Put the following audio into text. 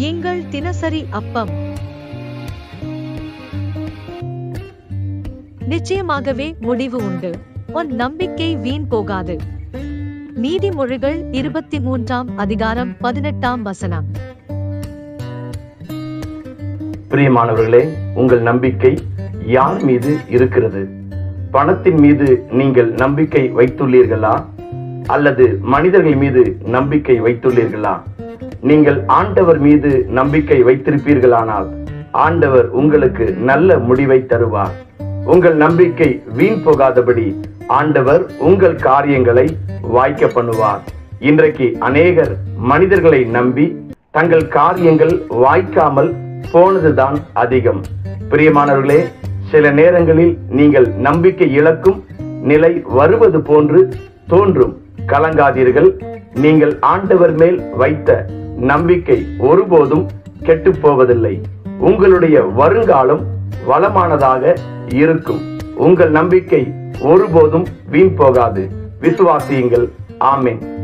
எங்கள் தினசரி அப்பம். நிச்சயமாகவே முடிவு உண்டு. உன் நம்பிக்கை வீண் போகாது. நீதிமொழிகள் இருபத்தி மூன்றாம் அதிகாரம் பதினெட்டாம் வசனம். பிரியமானவர்களே உங்கள் நம்பிக்கை யார் மீது இருக்கிறது? பணத்தின் மீது நீங்கள் நம்பிக்கை வைத்துள்ளீர்களா? அல்லது மனிதர்கள் மீது நம்பிக்கை வைத்துள்ளீர்களா? நீங்கள் ஆண்டவர் மீது நம்பிக்கை வைத்திருப்பீர்களானால் ஆண்டவர் உங்களுக்கு நல்ல முடிவை தருவார். உங்கள் நம்பிக்கை வீண் போகாதபடி ஆண்டவர் உங்கள் காரியங்களை வாய்க்க பண்ணுவார். இன்றைக்கு அநேகர் மனிதர்களை நம்பி தங்கள் காரியங்கள் வாய்க்காமல் போனதுதான் அதிகம். பிரியமானவர்களே சில நேரங்களில் நீங்கள் நம்பிக்கை இழக்கும் நிலை வருவது போன்று தோன்றும். கலங்காதீர்கள். நீங்கள் ஆண்டவர் மேல் வைத்த நம்பிக்கை ஒருபோதும் கெட்டு போவதில்லை. உங்களுடைய வருங்காலம் வளமானதாக இருக்கும். உங்கள் நம்பிக்கை ஒருபோதும் வீண் போகாது. விசுவாசியுங்கள். ஆமேன்.